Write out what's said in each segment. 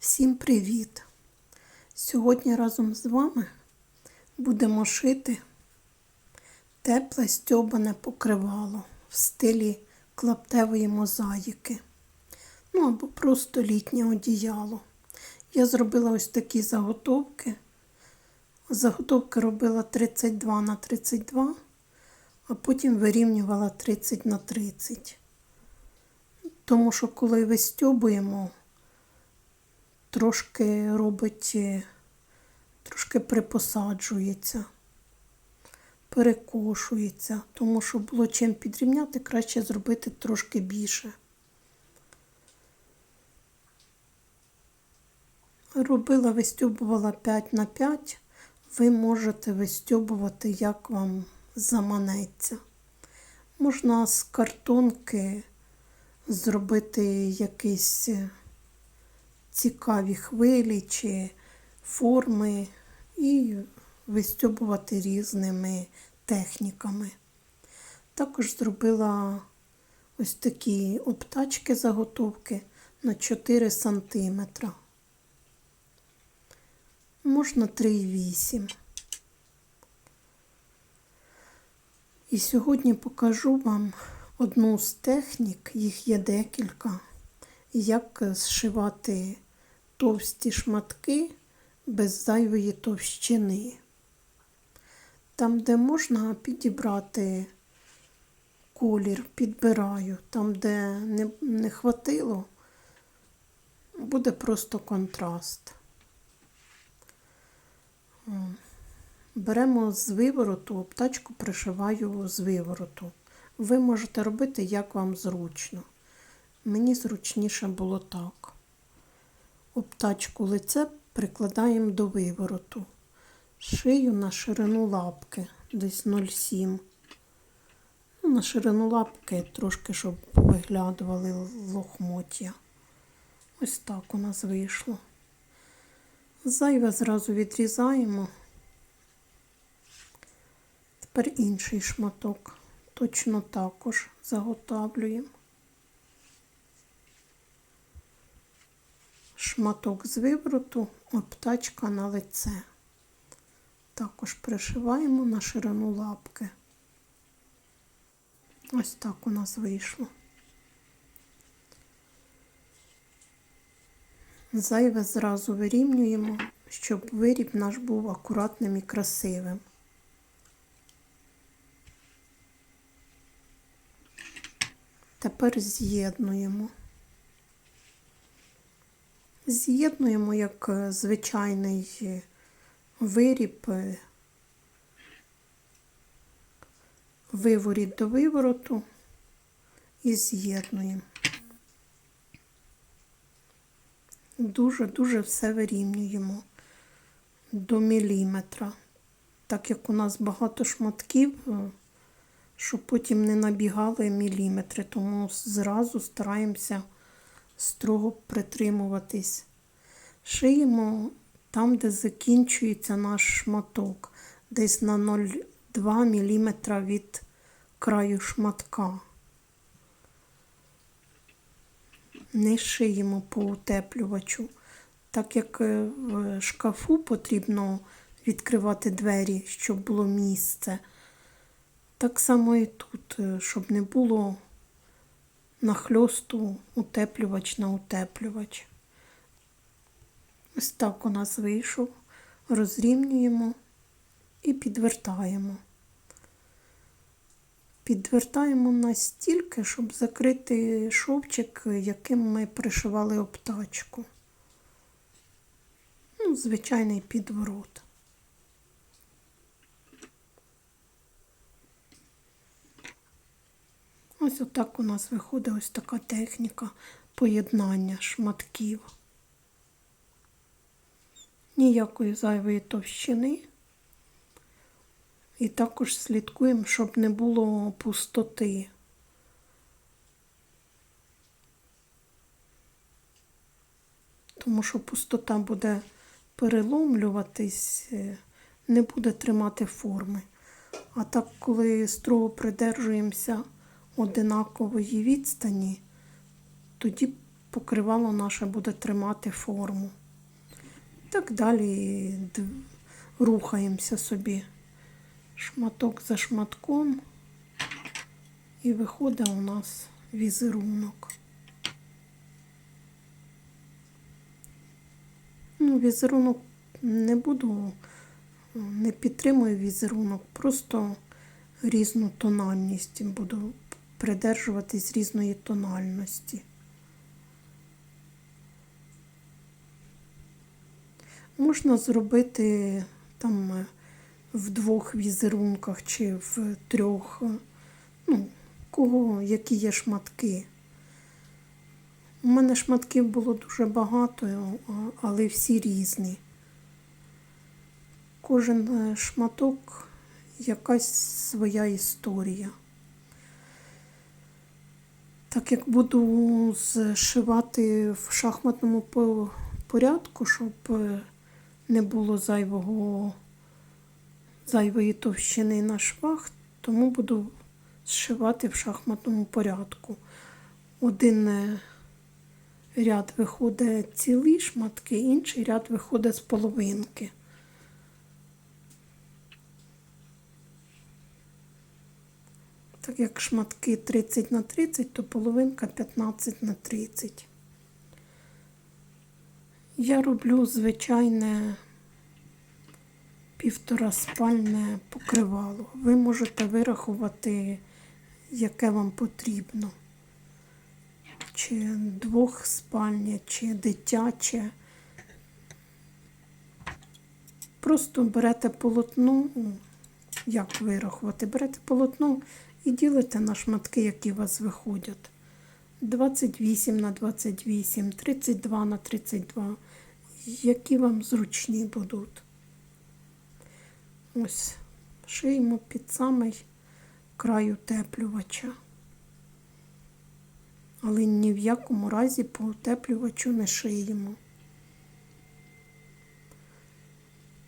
Всім привіт! Сьогодні разом з вами будемо шити тепле стьобане покривало в стилі клаптевої мозаїки. Ну або просто літнє одіяло. Я зробила ось такі заготовки. Заготовки робила 32 на 32, а потім вирівнювала 30 на 30. Тому що коли вистьобуємо, трошки робить, е, трошки припосаджується, перекошується, тому що було чим підрівняти, краще зробити трошки більше. Робила, вистьобувала 5 на 5. Ви можете вистьобувати, як вам заманеться. Можна з картонки зробити якісь е, цікаві хвилі чи форми і вистьобувати різними техніками. Також зробила ось такі обтачки заготовки на 4 см. Можна 3,8. І сьогодні покажу вам одну з технік, їх є декілька, як зшивати товсті шматки без зайвої товщини. Там, де можна підібрати колір, підбираю, там, де не, не хватило, буде просто контраст. Беремо з вивороту, обтачку пришиваю з вивороту. Ви можете робити, як вам зручно. Мені зручніше було так. Обтачку лице прикладаємо до вивороту. Шию на ширину лапки, десь 0,7. Ну, на ширину лапки трошки, щоб виглядували лохмотья. Ось так у нас вийшло. Зайве зразу відрізаємо. Тепер інший шматок. Точно також заготавлюємо. Шматок з вивороту, обтачка на лице. Також пришиваємо на ширину лапки. Ось так у нас вийшло. Зайве зразу вирівнюємо, щоб виріб наш був акуратним і красивим. Тепер з'єднуємо. З'єднуємо як е, звичайний е, виріб, е, виворіт до вивороту і з'єднуємо. Дуже-дуже все вирівнюємо до міліметра. Так як у нас багато шматків, щоб потім не набігали міліметри, тому зразу стараємося строго притримуватись. Шиємо там, де закінчується наш шматок, десь на 0,2 мм від краю шматка. Не шиємо по утеплювачу, так як в шкафу потрібно відкривати двері, щоб було місце. Так само і тут, щоб не було нахльосту утеплювач на утеплювач. Ось так у нас вийшов. Розрівнюємо і підвертаємо. Підвертаємо настільки, щоб закрити шовчик, яким ми пришивали обтачку. Ну, звичайний підворот. Ось отак у нас виходить ось така техніка поєднання шматків. Ніякої зайвої товщини. І також слідкуємо, щоб не було пустоти. Тому що пустота буде переломлюватись, е, не буде тримати форми. А так, коли строго придержуємося одинакової відстані, тоді покривало наше буде тримати форму. Так далі рухаємося собі шматок за шматком, і виходить у нас візерунок. Ну, візерунок не буду, не підтримую візерунок, просто різну тональність буду придержуватись різної тональності. Можна зробити там е, в двох візерунках чи в трьох, е, ну, кого які є шматки. У мене шматків було дуже багато, але всі різні. Кожен е, шматок якась своя історія. Так як буду зшивати в шахматному порядку, щоб е, не було зайвого, зайвої товщини на швах, тому буду зшивати в шахматному порядку. Один е, ряд виходить цілі шматки, інший ряд виходить з половинки. Так як шматки 30 на 30, то половинка 15 на 30. Я роблю звичайне півтора спальне покривало. Ви можете вирахувати, яке вам потрібно. Чи двохспальне, чи дитяче. Просто берете полотно, ну, як вирахувати, берете полотно і ділите на шматки, які у вас виходять. 28 на 28, 32 на 32, які вам зручні будуть. Ось, шиємо під самий край утеплювача. Але ні в якому разі по утеплювачу не шиємо.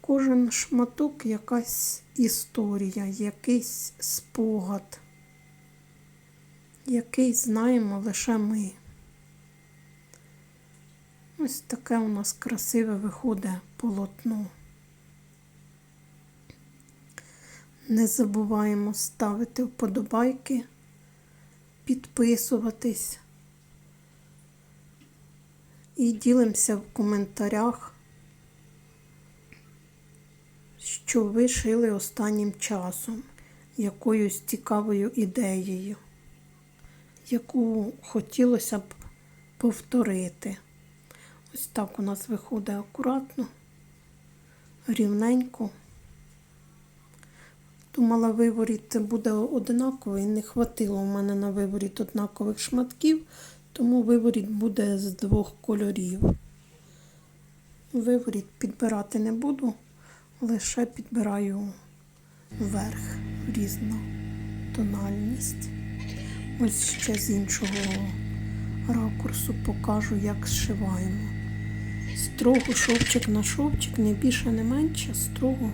Кожен шматок якась історія, якийсь спогад, який знаємо лише ми. Ось таке у нас красиве виходить полотно. Не забуваємо ставити вподобайки, підписуватись і ділимося в коментарях, що ви шили останнім часом, якоюсь цікавою ідеєю, яку хотілося б повторити. Ось так у нас виходить акуратно, рівненько. Думала, виворіт буде однаковий, не хватило у мене на виворіт однакових шматків, тому виворіт буде з двох кольорів. Виворіт підбирати не буду, лише підбираю вверх різну тональність. Ось ще з іншого ракурсу покажу, як зшиваємо. Строго шовчик на шовчик, не більше, не менше, строго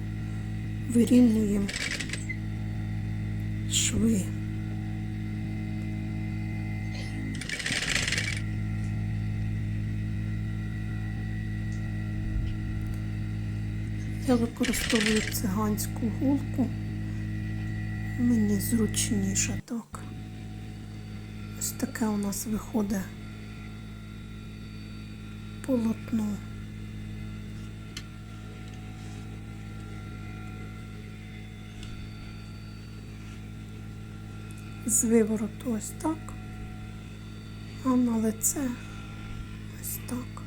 вирівнюємо шви. Я використовую циганську гулку. Мені зручніше так. Таке у нас виходить полотно. З вивороту ось так, а на лице ось так.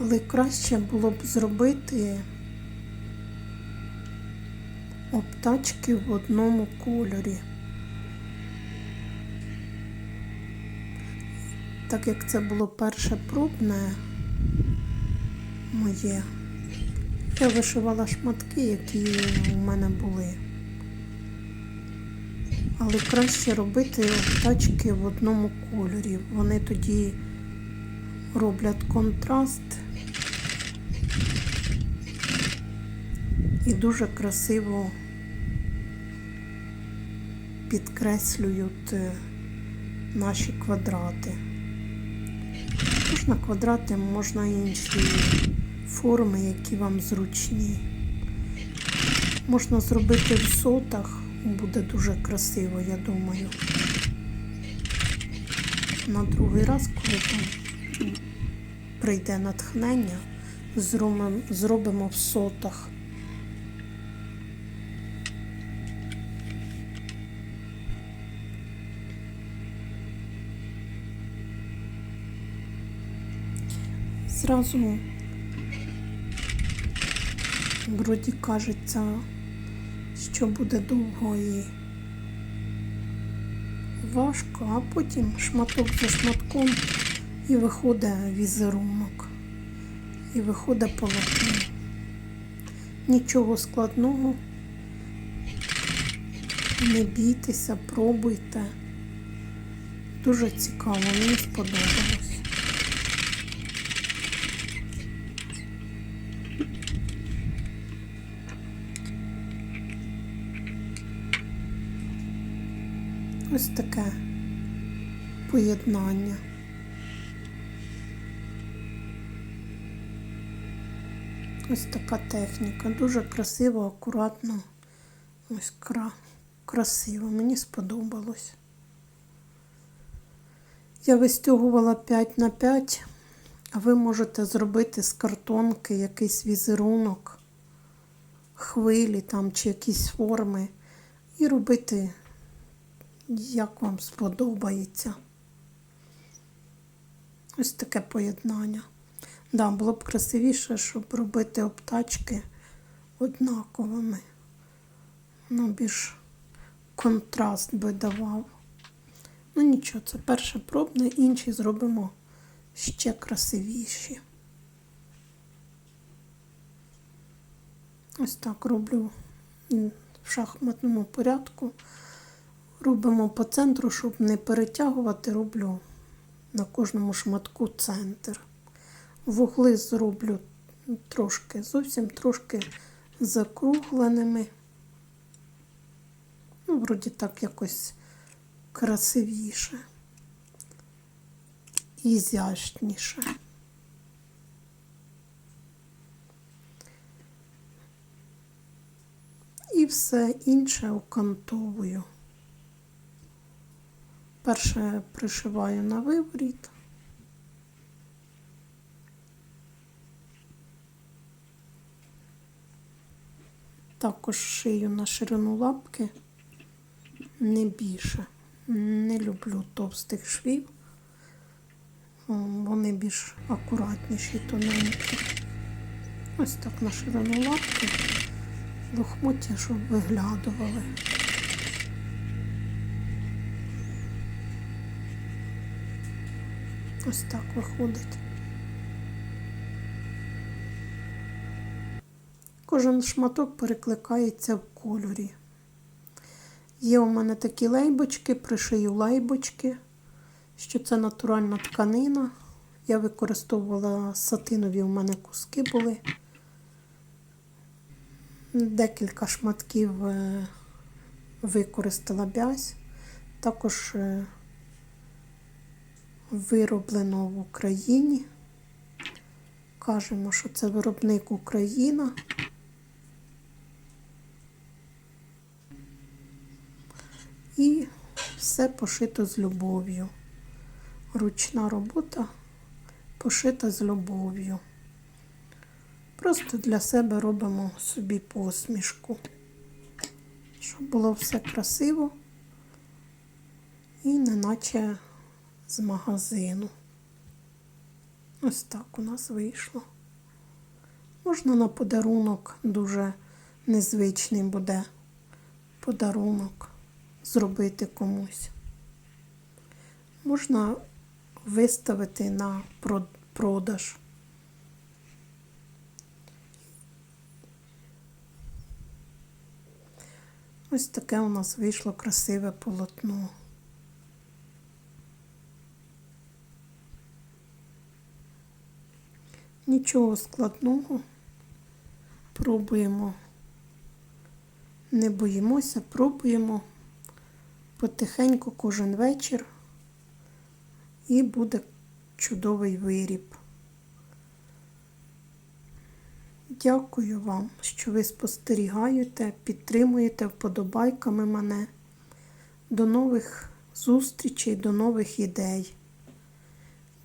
Але краще було б зробити обтачки в одному кольорі. Так як це було перше пробне моє, я вишивала шматки, які у мене були. Але краще робити обтачки в одному кольорі. Вони тоді роблять контраст і дуже красиво підкреслюють е, наші квадрати. Можна квадрати, можна інші форми, які вам зручні. Можна зробити в сотах, буде дуже красиво, я думаю. На другий раз, коли там прийде натхнення, зробимо, в сотах. Зразу вроді кажеться, що буде довго і важко, а потім шматок за шматком і виходить візерунок, і виходить полотно. Нічого складного. Не бійтеся, пробуйте. Дуже цікаво, мені сподобалось. Ось таке поєднання. Ось така техніка. Дуже красиво, акуратно. Ось кра... красиво. Мені сподобалось. Я вистягувала 5 на 5, а ви можете зробити з картонки якийсь візерунок, хвилі там чи якісь форми і робити як вам сподобається. Ось таке поєднання. Да, було б красивіше, щоб робити обтачки однаковими. Ну, більш контраст би давав. Ну нічого, це перше пробне, інші зробимо ще красивіші. Ось так роблю в шахматному порядку. Робимо по центру, щоб не перетягувати, роблю на кожному шматку центр. Вугли зроблю трошки, зовсім трошки закругленими. Ну, вроді так якось красивіше, і зящніше. І все інше окантовую. Перше пришиваю на виворіт. Також шию на ширину лапки, не більше. Не люблю товстих швів. Вони більш акуратніші, тоненькі. Ось так на ширину лапки, лохмоття, щоб виглядували. Ось так виходить. Кожен шматок перекликається в кольорі. Є у мене такі лейбочки, пришию лейбочки, що це натуральна тканина. Я використовувала сатинові у мене куски були. Декілька шматків е, використала бязь. Також е, вироблено в Україні. Кажемо, що це виробник Україна. І все пошито з любов'ю. Ручна робота пошита з любов'ю. Просто для себе робимо собі посмішку, щоб було все красиво і неначе з магазину. Ось так у нас вийшло. Можна на подарунок дуже незвичний буде подарунок зробити комусь. Можна виставити на продаж. Ось таке у нас вийшло красиве полотно. Нічого складного. Пробуємо. Не боїмося, пробуємо потихеньку кожен вечір і буде чудовий виріб. Дякую вам, що ви спостерігаєте, підтримуєте вподобайками мене. До нових зустрічей, до нових ідей.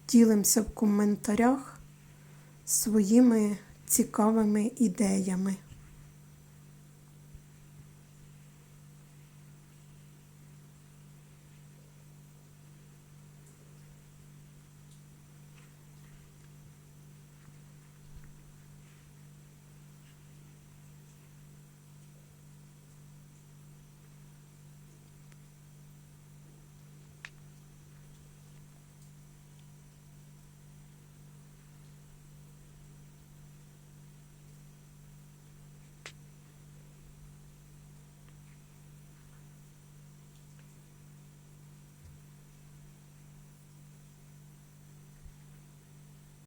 Ділимося в коментарях своїми цікавими ідеями.